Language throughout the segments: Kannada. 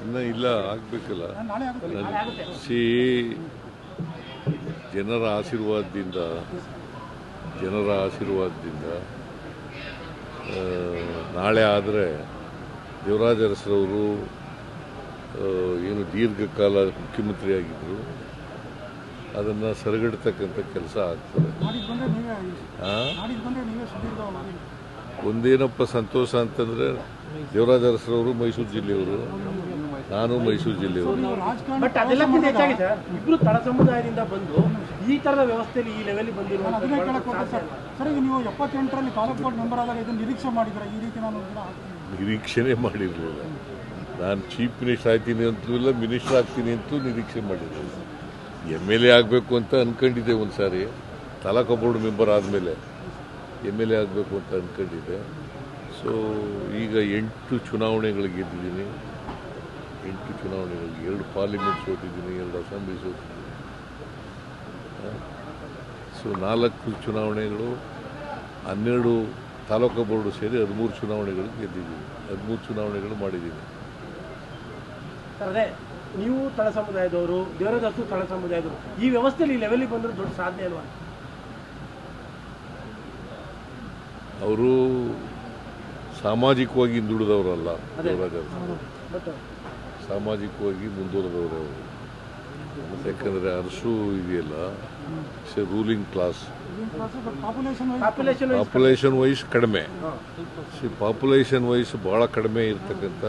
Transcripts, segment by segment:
ಇನ್ನು ಇಲ್ಲ ಆಗ್ಬೇಕಲ್ಲ. ಸಿ ಜನರ ಆಶೀರ್ವಾದದಿಂದ ಜನರ ಆಶೀರ್ವಾದದಿಂದ ನಾಳೆ ಆದರೆ ದೇವರಾಜ ಅರಸರವರು ಏನು ದೀರ್ಘಕಾಲ ಮುಖ್ಯಮಂತ್ರಿ ಆಗಿದ್ದರು ಅದನ್ನು ಸರಿಗಡ್ತಕ್ಕಂಥ ಕೆಲಸ ಆಗ್ತದೆ. ಒಂದೇನಪ್ಪ ಸಂತೋಷ ಅಂತಂದರೆ ದೇವರಾಜ ಅರಸರವರು ಮೈಸೂರು ಜಿಲ್ಲೆಯವರು ನಾನು ಮೈಸೂರು ಜಿಲ್ಲೆಯವರು. ಇಬ್ಬರು ಬಟ್ ಅದೆಲ್ಲಕ್ಕಿಂತ ಹೆಚ್ಚಾಗಿ ಸರ್ ಇಬ್ರು ತಳ ಸಮುದಾಯದಿಂದ ಬಂದು ಈ ತರದ ವ್ಯವಸ್ಥೆಯಲ್ಲಿ ಈ ಲೆವೆಲ್ ಸರ್. ಈಗ ನೀವು ಎಪ್ಪತ್ತೆಂಟರಲ್ಲಿ ತಾಲೂಕು ಬೋರ್ಡ್ ಮೆಂಬರ್ ಆದಾಗ ಇದನ್ನು ನಿರೀಕ್ಷೆ ಮಾಡಿದ್ರೆ ಈ ರೀತಿ ನಾನು ಕೂಡ ಆಗ್ತೀನಿ ನಿರೀಕ್ಷೆನೇ ಮಾಡಿರಲಿಲ್ಲ. ನಾನು ಚೀಫ್ ಮಿನಿಸ್ಟರ್ ಆಗ್ತೀನಿ ಅಂತೂ ಇಲ್ಲ ಮಿನಿಸ್ಟರ್ ಆಗ್ತೀನಿ ಅಂತೂ ನಿರೀಕ್ಷೆ ಮಾಡಿರಲಿಲ್ಲ. ಎಂ ಎಲ್ ಎ ಆಗಬೇಕು ಅಂತ ಅನ್ಕೊಂಡಿದ್ದೆ ಒಂದು ಸಾರಿ ತಾಲೂಕು ಬೋರ್ಡ್ ಮೆಂಬರ್ ಆದಮೇಲೆ ಎಂ ಎಲ್ ಎ ಆಗಬೇಕು ಅಂತ ಅನ್ಕೊಂಡಿದ್ದೆ. ಸೊ ಈಗ ಎಂಟು ಚುನಾವಣೆಗಳು ಗೆದ್ದಿದ್ದೀನಿ. ಎಂಟು ಚುನಾವಣೆಗಳಿಗೆ ಎರಡು ಪಾರ್ಲಿಮೆಂಟ್ ಸೋತಿದ್ದೀನಿ ಎರಡು ಅಸೆಂಬ್ಲಿ ಸೋತಿದ್ದೀನಿ. ಸೊ ನಾಲ್ಕು ಚುನಾವಣೆಗಳು ಹನ್ನೆರಡು ತಾಲೂಕು ಬೋರ್ಡು ಸೇರಿ ಹದಿಮೂರು ಚುನಾವಣೆಗಳು ಗೆದ್ದಿದ್ದೀನಿ. ಹದಿಮೂರು ಚುನಾವಣೆಗಳು ಮಾಡಿದ್ದೀನಿ. ನೀವು ತಳ ಸಮುದಾಯದವರು ದೇವರದಾಸು ತಳ ಸಮುದಾಯದವರು ಈ ವ್ಯವಸ್ಥೆಯಲ್ಲಿ ಈ ಲೆವೆಲಿಗೆ ಬಂದರೆ ದೊಡ್ಡ ಸಾಧನೆ ಅಲ್ವಾ? ಅವರು ಸಾಮಾಜಿಕವಾಗಿ ಹಿಂದುಳಿದವರಲ್ಲ ದೇವರಾಜ ಸಾಮಾಜಿಕವಾಗಿ ಮುಂದುವರೆದವರು ಅವರು ಯಾಕಂದರೆ ಅರಸು ಇದೆಯಲ್ಲ it's a ruling class population wise ಕಡಿಮೆ. ಸಿ ಪಾಪ್ಯುಲೇಷನ್ ವೈಸ್ ಭಾಳ ಕಡಿಮೆ ಇರತಕ್ಕಂಥ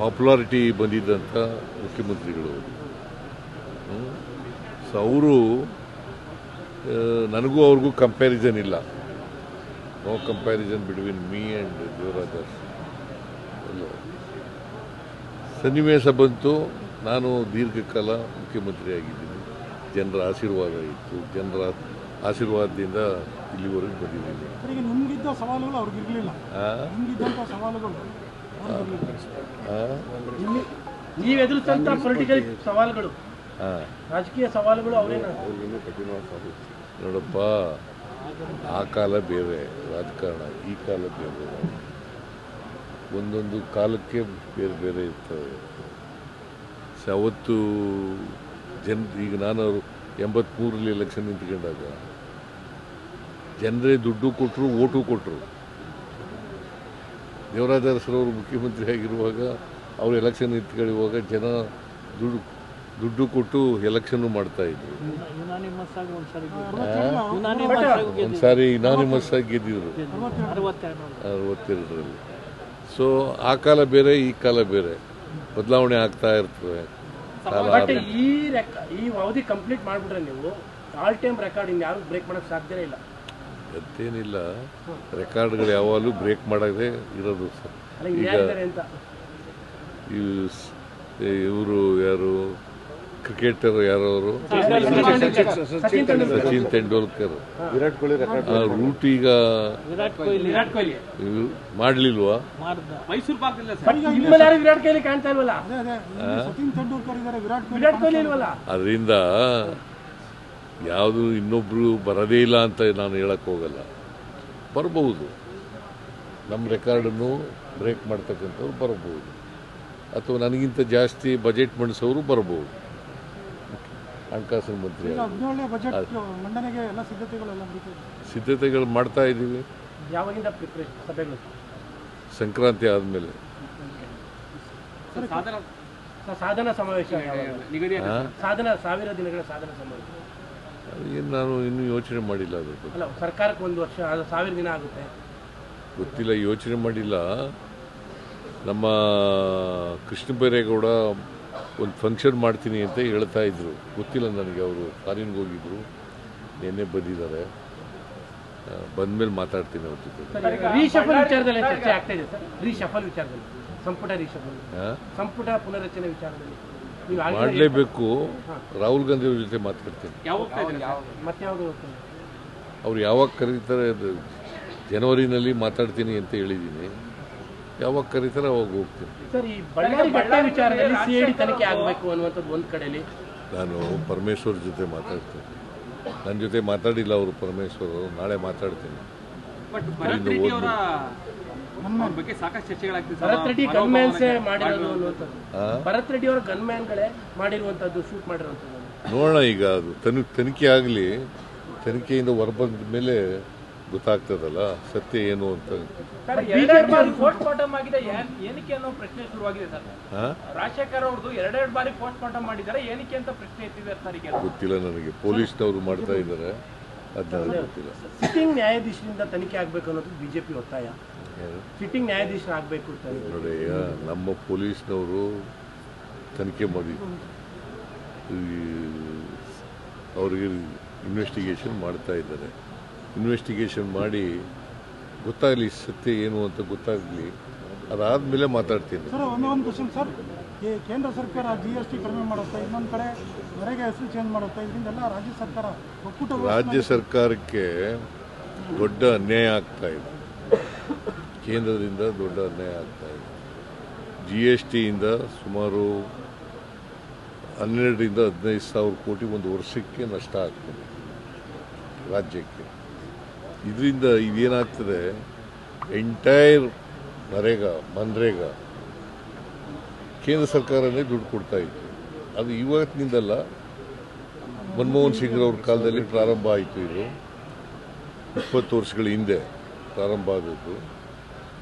ಪಾಪ್ಯುಲಾರಿಟಿ ಬಂದಿದ್ದಂಥ ಮುಖ್ಯಮಂತ್ರಿಗಳು. ಸೊ ಅವರು ನನಗೂ ಅವ್ರಿಗೂ ಕಂಪ್ಯಾರಿಸನ್ ಇಲ್ಲ. No comparison between me and Devaraj ಅಲ್ಲ ಸನ್ನಿವೇಶ ಬಂತು. ನಾನು ದೀರ್ಘಕಾಲ ಮುಖ್ಯಮಂತ್ರಿ ಆಗಿದ್ದೀನಿ ಜನರ ಆಶೀರ್ವಾದ ಇತ್ತು. ಜನರ ಆಶೀರ್ವಾದದಿಂದ ಇಲ್ಲಿವರೆಗೆ ಬಂದಿದ್ದೀನಿ. ಸವಾಲುಗಳು. ರಾಜಕೀಯ ಸವಾಲುಗಳು ನೋಡಪ್ಪ ಆ ಕಾಲ ಬೇರೆ, ರಾಜಕಾರಣ, ಈ ಕಾಲ ಬೇರೆ. ಒಂದೊಂದು ಕಾಲಕ್ಕೆ ಬೇರೆ ಬೇರೆ ಇರ್ತವೆ. ಸೊ ಅವತ್ತು ಜನ, ಈಗ ನಾನು ಅವರು ಎಂಬತ್ತ್ಮೂರಲ್ಲಿ ಎಲೆಕ್ಷನ್ ನಿಂತ್ಕೊಂಡಾಗ, ಜನರೇ ದುಡ್ಡು ಕೊಟ್ಟರು ಓಟು ಕೊಟ್ಟರು ದೇವರಾಜ ಅರಸರವರು ಮುಖ್ಯಮಂತ್ರಿ ಆಗಿರುವಾಗ, ಅವರು ಎಲೆಕ್ಷನ್ ನಿಂತ್ಕೊಳ್ಳುವಾಗ ಜನ ದುಡ್ಡು ದುಡ್ಡು ಕೊಟ್ಟು ಎಲೆಕ್ಷನ್ನು ಮಾಡ್ತಾ ಇದ್ರು. ಒಂದ್ಸಾರಿ ಇನಾನಿಮಸ್ ಆಗಿ ಗೆದ್ದಿದ್ರು. ಅರವತ್ತೆರಡರಲ್ಲಿ. ಸೊ ಆ ಕಾಲ ಬೇರೆ ಈ ಕಾಲ ಬೇರೆ. ಬದಲಾವಣೆ ಆಗ್ತಾ ಇರ್ತವೆ ಈ ಅವಧಿ ಕಂಪ್ಲೀಟ್ ಮಾಡ್ಬಿಟ್ರೆ ನೀವು ಆಲ್ ಟೈಮ್ ರೆಕಾರ್ಡ್ ಇನ್ ಯಾರು ಬ್ರೇಕ್ ಮಾಡಕ್ ಸಾಧ್ಯ ಇಲ್ಲ. ಮತ್ತೇನಿಲ್ಲ ರೆಕಾರ್ಡ್ಗಳು ಯಾವಾಗಲೂ ಬ್ರೇಕ್ ಮಾಡದೆ ಇರೋದು ಸರ್. ಈಗ ಇವರು ಯಾರು? ಕ್ರಿಕೆಟರ್ ಯಾರವರು? ಅವರು ಸಚಿನ್ ತೆಂಡೂಲ್ಕರ್. ವಿರಾಟ್ ಕೊಹ್ಲಿ ಆ ರೂಟ್ ಈಗ ವಿರಾಟ್ ಕೊಹ್ಲಿ. ಇವ್ರು ಮಾಡ್ಲಿಲ್ವಾ? ಮೈಸೂರು ನಿಮ್ಮಲ್ಲಿ ಯಾರು ವಿರಾಟ್ ಕೊಹ್ಲಿ ಕಾಣ್ತಾ ಇಲ್ವಲ್ಲ? ಅದೇ ಅದೇ. ಇಲ್ಲಿ ಸಚಿನ್ ತೆಂಡೂಲ್ಕರ್ ಇದ್ದಾರೆ ವಿರಾಟ್ ಕೊಹ್ಲಿ ಇಲ್ವಲ್ಲ? ಅದರಿಂದ ಯಾವುದು ಇನ್ನೊಬ್ರು ಬರದೇ ಇಲ್ಲ ಅಂತ ನಾನು ಹೇಳಕ್ ಹೋಗಲ್ಲ. ಬರಬಹುದು. ನಮ್ಮ ರೆಕಾರ್ಡನ್ನು ಬ್ರೇಕ್ ಮಾಡ್ತಕ್ಕಂಥವ್ರು ಬರಬಹುದು. ಅಥವಾ ನನಗಿಂತ ಜಾಸ್ತಿ ಬಜೆಟ್ ಮಂಡಿಸೋರು ಬರಬಹುದು. ಹಣಕಾಸಿನ ಮಂತ್ರಿ ಈಗ ಬಜೆಟ್ ಮಂಡನೆಗೆ ಎಲ್ಲ ಸಿದ್ಧತೆಗಳೆಲ್ಲ ನಡೀತಿದೆ ಸಿದ್ಧತೆಗಳು ಮಾಡ್ತಾ ಇದ್ದೀವಿ ಯಾವಾಗಿಂದ ಪ್ರಿಪರೇಷನ್ ಸಭೆಗಳು? ಸಂಕ್ರಾಂತಿ ಆದಮೇಲೆ. ಸರ್, ಸಾಧನಾ ಸಮಾವೇಶ? ಸಾಧನ ಸಾವಿರ ದಿನಗಳ ಸಾಧನ ಸಮಾವೇಶ. ಏನು ನಾನು ಇನ್ನೂ ಯೋಚನೆ ಮಾಡಿಲ್ಲ ಅದ್ರ ಬಗ್ಗೆ. ಅಲ್ಲ ಸರ್ಕಾರಕ್ಕೆ ಒಂದು ವರ್ಷ ಅದು ಸಾವಿರ ದಿನ ಆಗುತ್ತೆ. ಗೊತ್ತಿಲ್ಲ ಯೋಚನೆ ಮಾಡಿಲ್ಲ. ನಮ್ಮ ಕೃಷ್ಣ ಬೈರೇಗೌಡ ಒಂದು ಫಂಕ್ಷನ್ ಮಾಡ್ತೀನಿ ಅಂತ ಹೇಳ್ತಾ ಇದ್ರು. ಗೊತ್ತಿಲ್ಲ ನನಗೆ ಅವರು ಫಾರಿನ್ಗೆ ಹೋಗಿದ್ರು. ನಿನ್ನೆ ಬಂದಿದ್ದಾರೆ. ಬಂದಮೇಲೆ ಮಾತಾಡ್ತೀನಿ ಅವ್ರ ಜೊತೆ. ರೀಶಫಲ್ ವಿಚಾರದಲ್ಲಿ ಚರ್ಚೆ ಆಗ್ತಾ ಇದೆ ಸರ್. ರೀಶಫಲ್ ವಿಚಾರದಲ್ಲಿ ಸಂಪುಟ ರೀಶಫಲ್. ಆ? ಸಂಪುಟ ಪುನರಚನೆ ವಿಚಾರದಲ್ಲಿ. ನೀವು ಆಗ್ಲೇ ಮಾಡಲೇಬೇಕು. ರಾಹುಲ್ ಗಾಂಧಿ ಅವ್ರ ಜೊತೆ ಮಾತಾಡ್ತೀನಿ. ಮತ್ತೆ ಯಾವಾಗ ಹೋಗ್ತೀರಿ? ಅವ್ರು ಯಾವಾಗ ಕರೀತಾರೆ ಅದು ಜನವರಿನಲ್ಲಿ ಮಾತಾಡ್ತೀನಿ ಅಂತ ಹೇಳಿದ್ದೀನಿ. ಯಾವಾಗ ಕರೀತಾರೆ ಅವಾಗ ಹೋಗ್ತೀನಿ ಸರ್ ಈ ಬಳ್ಳಾರಿ ವಿಚಾರದಲ್ಲಿ ಸಿಐಡಿ ತನಿಖೆ ಆಗಬೇಕು ಅನ್ನುವಂಥದ್ದು ಒಂದ್ ಕಡೆಯಲ್ಲಿ ನಾನು ಪರಮೇಶ್ವರ್ ಜೊತೆ ಮಾತಾಡ್ತೀನಿ ನನ್ನ ಜೊತೆ ಮಾತಾಡಿಲ್ಲ ಅವರು ಪರಮೇಶ್ವರ್ ಅವರು ನಾಳೆ ಮಾತಾಡ್ತೀನಿ ಬಟ್ ಅಲ್ಲಿಂದ ಭರತ್ ರೆಡ್ಡಿ ಅವರ ಹೋಗ್ಬೇಕು. ಅವ್ರ ಬಗ್ಗೆ ಸಾಕಷ್ಟು ಚರ್ಚೆಗಳಾಗ್ತಿದೆ ಸರ್. ಭರತ್ ರೆಡ್ಡಿ ಮನೋಭಾವನೆ ಗನ್ಮ್ಯಾನ್ಸೇ ಮಾಡಿರೋದು. ಮಾಡಿರೋದು ಅನ್ನುವಂಥದ್ದು ಆ? ಭರತ್ ರೆಡ್ಡಿ ಅವರ ಗನ್ಮ್ಯಾನ್ಗಳೇ ಮಾಡಿರುವಂಥದ್ದು ಶೂಟ್ ಮಾಡಿರುವಂಥದ್ದು ನೋಡೋಣ ಈಗ ಅದು ತನಿ ತನಿಖೆ ಆಗಲಿ ತನಿಖೆಯಿಂದ ಹೊರಬಂದ ಮೇಲೆ ಗೊತ್ತಾಗ್ತದಲ್ಲ? ಸತ್ಯ ಏನು ಅಂತ. ಎರಡೆರಡು ಬಾರಿ ಪೋಸ್ಟ್ ಮಾರ್ಟಮ್ ಆಗಿದೆ ಏನಕ್ಕೆ ಅನ್ನೋ ಪ್ರಶ್ನೆ ಶುರುವಾಗಿದೆ ಸರ್? ರಾಜಶೇಖರ್ ಅವ್ರದ್ದು ಎರಡೆರಡು ಬಾರಿ ಪೋಸ್ಟ್ ಮಾರ್ಟಮ್ ಮಾಡಿದ್ದಾರೆ ಏನಕ್ಕೆ ಅಂತ ಪ್ರಶ್ನೆ ಎತ್ತಿದ್ದಾರೆ ಸರ್ ಈಗ? ಗೊತ್ತಿಲ್ಲ ನನಗೆ. ಪೊಲೀಸ್ನವರು ಮಾಡ್ತಾ ಇದ್ದಾರೆ. ಅದು ನನಗೆ ಗೊತ್ತಿಲ್ಲ. ಸಿಟ್ಟಿಂಗ್ ನ್ಯಾಯಾಧೀಶರಿಂದ ತನಿಖೆ ಆಗಬೇಕು ಅನ್ನೋದು ಬಿಜೆಪಿ ಒತ್ತಾಯ. ಸಿಟ್ಟಿಂಗ್ ಸಿಟ್ಟಿಂಗ್ ನ್ಯಾಯಾಧೀಶರಾಗಬೇಕು ಅಂತ ನೋಡಿ ನಮ್ಮ ಪೊಲೀಸ್ನವರು ತನಿಖೆ ಮಾಡಿ. ಅವ್ರಿಗೆ ಇನ್ವೆಸ್ಟಿಗೇಷನ್ ಮಾಡ್ತಾ ಇದ್ದಾರೆ. ಇನ್ವೆಸ್ಟಿಗೇಷನ್ ಮಾಡಿ ಗೊತ್ತಾಗಲಿ ಸತ್ಯ ಏನು ಅಂತ ಗೊತ್ತಾಗಲಿ ಅದಾದಮೇಲೆ ಮಾತಾಡ್ತೀನಿ. ಸರ್ ಒಂದೇ ಒಂದು ಕ್ವಶನ್ ಸರ್. ಈ ಕೇಂದ್ರ ಸರ್ಕಾರ ಜಿ ಎಸ್ ಟಿ ಕಡಿಮೆ ಮಾಡುತ್ತೆ ಇನ್ನೊಂದು ಕಡೆ ಹೊರಗೆ ಹೆಸರು ಚೇಂಜ್ ಮಾಡುತ್ತೆ ಇದರಿಂದೆಲ್ಲ ರಾಜ್ಯ ಸರ್ಕಾರ ಒಕ್ಕೂಟ ರಾಜ್ಯ ಸರ್ಕಾರಕ್ಕೆ ದೊಡ್ಡ ಅನ್ಯಾಯ ಆಗ್ತಾ ಇದೆ. ಕೇಂದ್ರದಿಂದ ದೊಡ್ಡ ಅನ್ಯಾಯ ಆಗ್ತಾ ಇದೆ. ಜಿ ಎಸ್ ಟಿಯಿಂದ ಸುಮಾರು ಹನ್ನೆರಡರಿಂದ ಹದಿನೈದು ಸಾವಿರ ಕೋಟಿ ಒಂದು ವರ್ಷಕ್ಕೆ ನಷ್ಟ ಆಗ್ತದೆ. ರಾಜ್ಯಕ್ಕೆ. ಇದರಿಂದ ಇದೇನಾಗ್ತದೆ? ಎಂಟೈರ್ ನರೇಗಾ, ಮನ್ರೇಗಾ ಕೇಂದ್ರ ಸರ್ಕಾರನೇ ದುಡ್ಡು ಕೊಡ್ತಾ ಇತ್ತು. ಅದು ಇವತ್ತಿನಿಂದಲ್ಲ, ಮನಮೋಹನ್ ಸಿಂಗ್ ಅವ್ರ ಕಾಲದಲ್ಲಿ ಪ್ರಾರಂಭ ಆಯಿತು ಇದು. ಇಪ್ಪತ್ತು ವರ್ಷಗಳ ಹಿಂದೆ ಪ್ರಾರಂಭ ಆದದ್ದು.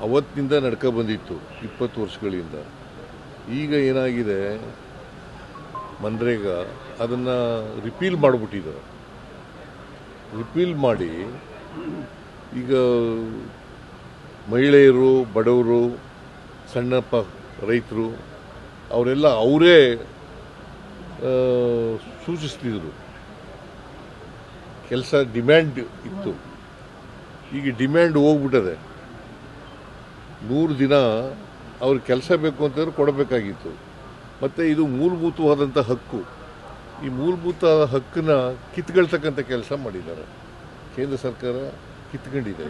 ಅವತ್ತಿನಿಂದ ನಡ್ಕೊ ಬಂದಿತ್ತು, ಇಪ್ಪತ್ತು ವರ್ಷಗಳಿಂದ. ಈಗ ಏನಾಗಿದೆ? ಮನ್ರೇಗ ಅದನ್ನು ರಿಪೀಲ್ ಮಾಡಿಬಿಟ್ಟಿದ್ದಾರೆ. ರಿಪೀಲ್ ಮಾಡಿ ಈಗ ಮಹಿಳೆಯರು, ಬಡವರು, ಸಣ್ಣಪ್ಪ ರೈತರು, ಅವರೆಲ್ಲ ಅವರೇ ಸೂಚಿಸ್ತಿದ್ರು. ಕೆಲಸ ಡಿಮ್ಯಾಂಡ್ ಇತ್ತು. ಈಗ ಡಿಮ್ಯಾಂಡ್ ಹೋಗ್ಬಿಟ್ಟದೆ. ನೂರು ದಿನ ಅವ್ರ ಕೆಲಸ ಬೇಕು ಅಂತಂದ್ರೆ ಕೊಡಬೇಕಾಗಿತ್ತು. ಮತ್ತು ಇದು ಮೂಲಭೂತವಾದಂಥ ಹಕ್ಕು. ಈ ಮೂಲಭೂತ ಹಕ್ಕನ್ನ ಕಿತ್ಕೊಳ್ತಕ್ಕಂಥ ಕೆಲಸ ಮಾಡಿದ್ದಾರೆ. ಕೇಂದ್ರ ಸರ್ಕಾರ ಕಿತ್ಕೊಂಡಿದೆ.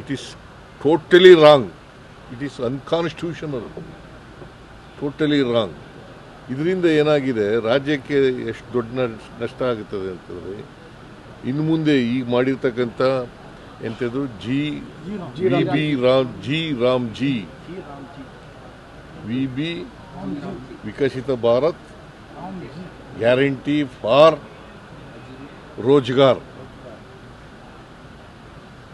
It is totally wrong it is unconstitutional totally wrong ಇದರಿಂದ ಏನಾಗಿದೆ? ರಾಜ್ಯಕ್ಕೆ ಎಷ್ಟು ದೊಡ್ಡ ನಷ್ಟ- ನಷ್ಟ ಆಗುತ್ತದೆ ಅಂತಂದರೆ ಇನ್ನು ಮುಂದೆ ಈಗ ಮಾಡಿರ್ತಕ್ಕಂಥ ಎಂಥದ್ದು? G V B Ram G Ram G. V B Viksit Bharat guarantee for Rozgar.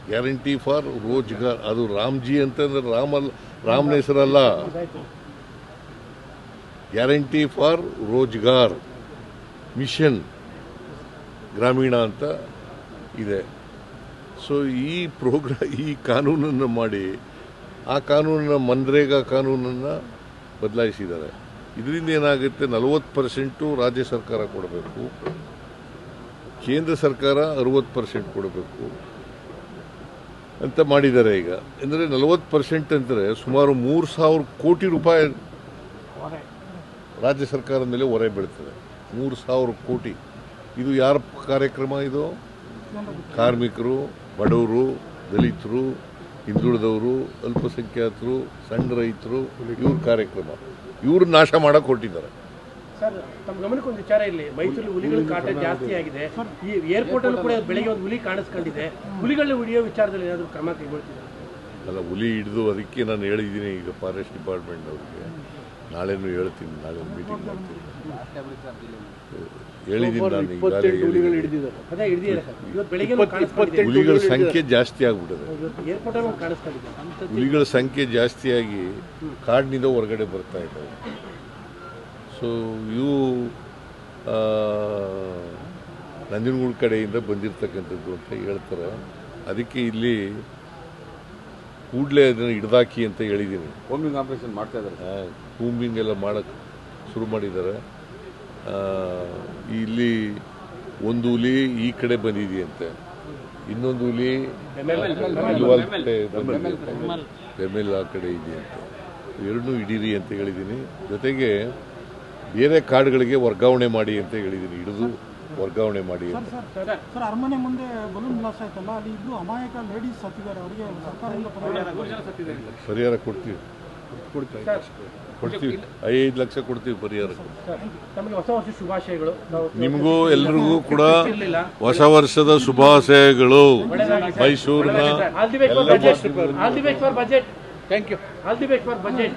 Guarantee for Rozgar. ಅದು ರಾಮ್ಜಿ ಅಂತಂದ್ರೆ ರಾಮಲ್, ರಾಮನ ಹೆಸರಲ್ಲ. Guarantee for Rozgar. ಮಿಷನ್ ಗ್ರಾಮೀಣ ಅಂತ ಇದೆ. ಸೊ ಈ ಪ್ರೋಗ್ರಾ, ಈ ಕಾನೂನನ್ನು ಮಾಡಿ, ಆ ಕಾನೂನನ್ನು, ಮನ್ರೇಗಾ ಕಾನೂನನ್ನು ಬದಲಾಯಿಸಿದ್ದಾರೆ. ಇದರಿಂದ ಏನಾಗುತ್ತೆ? ನಲವತ್ತು ಪರ್ಸೆಂಟು ರಾಜ್ಯ ಸರ್ಕಾರ ಕೊಡಬೇಕು. ಕೇಂದ್ರ ಸರ್ಕಾರ ಅರುವತ್ತು ಪರ್ಸೆಂಟ್ ಕೊಡಬೇಕು ಅಂತ ಮಾಡಿದ್ದಾರೆ ಈಗ. ಅಂದರೆ ನಲವತ್ತು ಪರ್ಸೆಂಟ್ ಅಂದರೆ ಸುಮಾರು ಮೂರು ಸಾವಿರ ಕೋಟಿ ರೂಪಾಯಿ ರಾಜ್ಯ ಸರ್ಕಾರದ ಮೇಲೆ ಹೊರೆ ಬೀಳ್ತದೆ. ಮೂರು ಸಾವಿರ ಕೋಟಿ. ಇದು ಯಾರ ಕಾರ್ಯಕ್ರಮ ಇದು? ಕಾರ್ಮಿಕರು ಬಡವರು ದಲಿತರು ಹಿಂದುಳಿದವರು ಅಲ್ಪಸಂಖ್ಯಾತರು ಸಣ್ಣ ರೈತರು ಇವ್ರ ಕಾರ್ಯಕ್ರಮ. ಇವರು ನಾಶ ಮಾಡಕ್ಕೆ ಹೊರಟಿದ್ದಾರೆ. ಸರ್ ತಮ್ಮ ಗಮನಕ್ಕೆ ಒಂದು ವಿಚಾರ ಇಲ್ಲಿ ಮೈಸೂರಲ್ಲಿ ಹುಲಿಗಳ ಕಾಟ ಜಾಸ್ತಿ ಆಗಿದೆ. ಈ ಏರ್ಪೋರ್ಟ್ ಅಲ್ಲೂ ಕೂಡ ಬೆಳಿಗ್ಗೆ ಒಂದು ಹುಲಿ ಕಾಣಿಸ್ಕೊಂಡಿದೆ. ಹುಲಿಗಳನ್ನ ಹಿಡಿಯೋ ವಿಚಾರದಲ್ಲಿ ಏನಾದರೂ ಕ್ರಮ ಕೈಗೊಳ್ತಿದ್ದಾರೆ ಅಲ್ಲ ಹುಲಿ ಹಿಡಿದು ಅದಕ್ಕೆ ನಾನು ಹೇಳಿದ್ದೀನಿ ಈಗ ಫಾರೆಸ್ಟ್ ಡಿಪಾರ್ಟ್ಮೆಂಟ್ ಅವ್ರಿಗೆ. ನಾಳೆನೂ ಹೇಳ್ತೀನಿ ನಾಳೆ ಮೀಟಿಂಗ್ ಮಾಡ್ತೀನಿ. ಹೇಳಿದ್ದೀನಿ ನಾನು ಈಗಾಗಲೇ ಹುಲಿಗಳ ಸಂಖ್ಯೆ ಜಾಸ್ತಿ ಆಗ್ಬಿಟ್ಟಿದೆ. ಹುಲಿಗಳ ಸಂಖ್ಯೆ ಜಾಸ್ತಿಯಾಗಿ ಕಾಡಿನಿಂದ ಹೊರಗಡೆ ಬರ್ತಾ ಇದ್ದಾವೆ ಸೊ ಇವು ನಂಜನಗೂಡು ಕಡೆಯಿಂದ ಬಂದಿರತಕ್ಕಂಥದ್ದು ಅಂತ ಹೇಳ್ತಾರೆ. ಅದಕ್ಕೆ ಇಲ್ಲಿ ಕೂಡಲೇ ಅದನ್ನು ಹಿಡ್ದಾಕಿ ಅಂತ ಹೇಳಿದ್ದೀನಿ ಕೂಂಬಿಂಗ್ ಆಪರೇಷನ್ ಮಾಡ್ತಾ ಇದ್ದಾರೆ. ಕೂಂಬಿಂಗ್ ಎಲ್ಲ ಮಾಡೋಕ್ಕೆ ಶುರು ಮಾಡಿದ್ದಾರೆ. ಇಲ್ಲಿ ಒಂದು ಹುಲಿ ಈ ಕಡೆ ಬಂದಿದೆಯಂತೆ ಇನ್ನೊಂದು ಹುಲಿ. ಬೆಮೆಲ್ ಆ ಕಡೆ ಇದೆಯಂತೆ ಎರಡನ್ನೂ ಹಿಡೀರಿ ಅಂತ ಹೇಳಿದ್ದೀನಿ ಜೊತೆಗೆ ಬೇರೆ ಕಾರ್ಡ್ಗಳಿಗೆ ವರ್ಗಾವಣೆ ಮಾಡಿ ಅಂತ ಹೇಳಿದ್ದೀನಿ ಹಿಡಿದು ವರ್ಗಾವಣೆ ಮಾಡಿ ಅಂತ. ಸರ್ ಸರ್ ಸರ್ ಅರಮನೆ ಮುಂದೆ ಬಲೂನ್ ಬ್ಲಾಸ್ಟ್ ಆಯ್ತಲ್ಲ ಅಲ್ಲಿ ಇಬ್ರು ಅಮಾಯಕ ಲೇಡೀಸ್ ಸತ್ತಿದ್ದಾರೆ ಅವರಿಗೆ ಪರಿಹಾರ ಕೊಡ್ತೀವಿ. ಕೊಡ್ತೀವಿ. ಐದು ಲಕ್ಷ ಕೊಡ್ತೀವಿ ಪರಿಹಾರ. ಹೊಸ ವರ್ಷ ಶುಭಾಶಯಗಳು. ನಿಮಗೂ ಎಲ್ರಿಗೂ ಕೂಡ. ಹೊಸ ವರ್ಷದ ಶುಭಾಶಯಗಳು. ಮೈಸೂರಿನ all the best for budget all the best for budget thank you all the best for budget